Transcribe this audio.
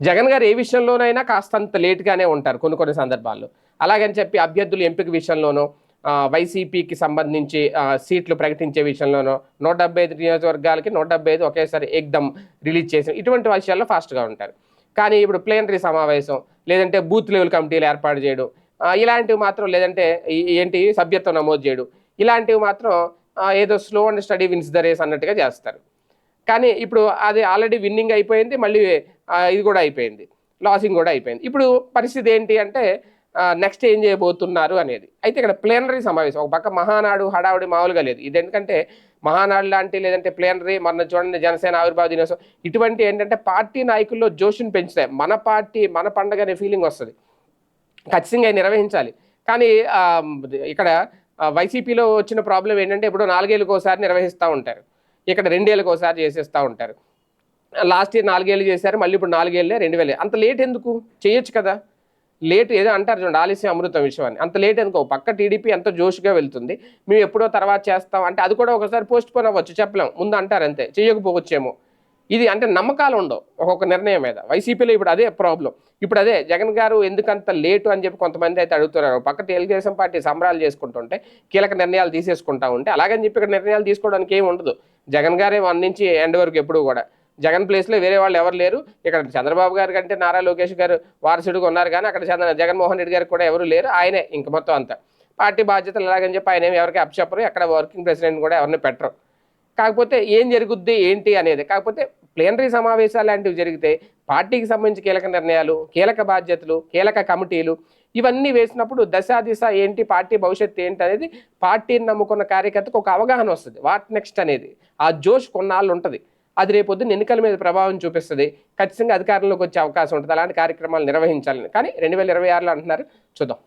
జగన్ గారు ఏ విషయంలోనైనా కాస్తంత లేట్గానే ఉంటారు కొన్ని కొన్ని సందర్భాల్లో. అలాగని చెప్పి అభ్యర్థులు ఎంపిక విషయంలోనూ వైసీపీకి సంబంధించి సీట్లు ప్రకటించే విషయంలోనూ నూట డెబ్బై ఐదు నియోజకవర్గాలకి నూట డెబ్బై ఐదు ఒకేసారి ఎగ్దమ్ రిలీజ్ చేసిన ఇటువంటి విషయాల్లో ఫాస్ట్గా ఉంటారు. కానీ ఇప్పుడు ప్లేనరీ సమావేశం లేదంటే బూత్ లెవెల్ కమిటీలు ఏర్పాటు చేయడం ఇలాంటివి మాత్రం లేదంటే ఏంటి సభ్యత్వం నమోదు చేయడం ఇలాంటివి మాత్రం ఏదో slow and steady wins the race అన్నట్టుగా చేస్తారు. కానీ ఇప్పుడు అది ఆల్రెడీ విన్నింగ్ అయిపోయింది మళ్ళీ ఇది కూడా అయిపోయింది. లాసింగ్ కూడా అయిపోయింది. ఇప్పుడు పరిస్థితి ఏంటి అంటే నెక్స్ట్ ఏం చేయబోతున్నారు అనేది. అయితే ఇక్కడ ప్లేనరీ సమావేశం ఒక పక్క మహానాడు హడావుడి మామూలుగా లేదు. ఇది ఎందుకంటే మహానాడు లాంటి లేదంటే ప్లేనరీ మన చూడండి జనసేన ఆవిర్భావ దినోత్సవం ఇటువంటి ఏంటంటే పార్టీ నాయకుల్లో జోషుని పెంచుతాయి. మన పార్టీ మన పండగ అనే ఫీలింగ్ వస్తుంది. ఖచ్చితంగా నిర్వహించాలి. కానీ ఇక్కడ వైసీపీలో వచ్చిన ప్రాబ్లం ఏంటంటే ఇప్పుడు నాలుగేళ్ళకి ఒకసారి నిర్వహిస్తూ ఉంటారు. ఇక్కడ రెండేళ్ళకి ఒకసారి చేసేస్తూ ఉంటారు. లాస్ట్ ఇయర్ నాలుగేళ్ళు చేశారు మళ్ళీ ఇప్పుడు నాలుగేళ్ళే రెండు వేలే అంత లేట్ ఎందుకు? చేయొచ్చు కదా. లేట్ ఏదో అంటారు చూడండి ఆలస్యం అమృతం విషయం అని అంత లేట్ ఎందుకు? పక్క టీడీపీ ఎంత జోష్గా వెళ్తుంది. మేము ఎప్పుడో తర్వాత చేస్తాం అంటే అది కూడా ఒకసారి పోస్ట్ పోన్ అవ్వచ్చు చెప్పలేం. ముందు అంటారు అంతే. చేయకపోవచ్చేమో. ఇది అంటే నమ్మకాలు ఉండవు ఒక్కొక్క నిర్ణయం మీద. వైసీపీలో ఇప్పుడు అదే ప్రాబ్లం. ఇప్పుడు అదే జగన్ గారు ఎందుకంత లేటు అని చెప్పి కొంతమంది అయితే అడుగుతున్నారు. పక్క తెలుగుదేశం పార్టీ సంబరాలు చేసుకుంటుంటే కీలక నిర్ణయాలు తీసేసుకుంటా ఉంటే అలాగని చెప్పి ఇక్కడ నిర్ణయాలు తీసుకోవడానికి ఏమి ఉండదు. జగన్ గారే వన్ నుంచి ఎండ్ వరకు ఎప్పుడు కూడా. జగన్ ప్లేస్లో వేరే వాళ్ళు ఎవరు లేరు. ఇక్కడ చంద్రబాబు గారు కంటే నారా లోకేష్ గారు వారసుడిగా ఉన్నారు కానీ అక్కడ చంద్ర జగన్మోహన్ రెడ్డి గారికి కూడా ఎవరు లేరు. ఆయనే ఇంక మొత్తం అంతా. పార్టీ బాధ్యతలు ఎలాగని చెప్పి ఆయన ఏమి ఎవరికి అప్పచెప్పరు ఎక్కడ వర్కింగ్ ప్రెసిడెంట్ కూడా ఎవరిని పెట్టరు. కాకపోతే ఏం జరుగుద్ది ఏంటి అనేది. కాకపోతే ప్లేనరీ సమావేశాలు లాంటివి జరిగితే పార్టీకి సంబంధించి కీలక నిర్ణయాలు కీలక బాధ్యతలు కీలక కమిటీలు ఇవన్నీ వేసినప్పుడు దశ దిశ ఏంటి పార్టీ భవిష్యత్తు ఏంటి అనేది పార్టీని నమ్ముకున్న కార్యకర్తకు ఒక అవగాహన వస్తుంది. వాట్ నెక్స్ట్ అనేది? ఆ జోష్ కొన్నాళ్ళు ఉంటుంది. అది రేపొద్దున ఎన్నికల మీద ప్రభావం చూపిస్తుంది. ఖచ్చితంగా అధికారంలోకి వచ్చే అవకాశం ఉంటుంది. అలాంటి కార్యక్రమాలు నిర్వహించాలని. కానీ రెండు వేల ఇరవై ఆరులో అంటున్నారు. చూద్దాం.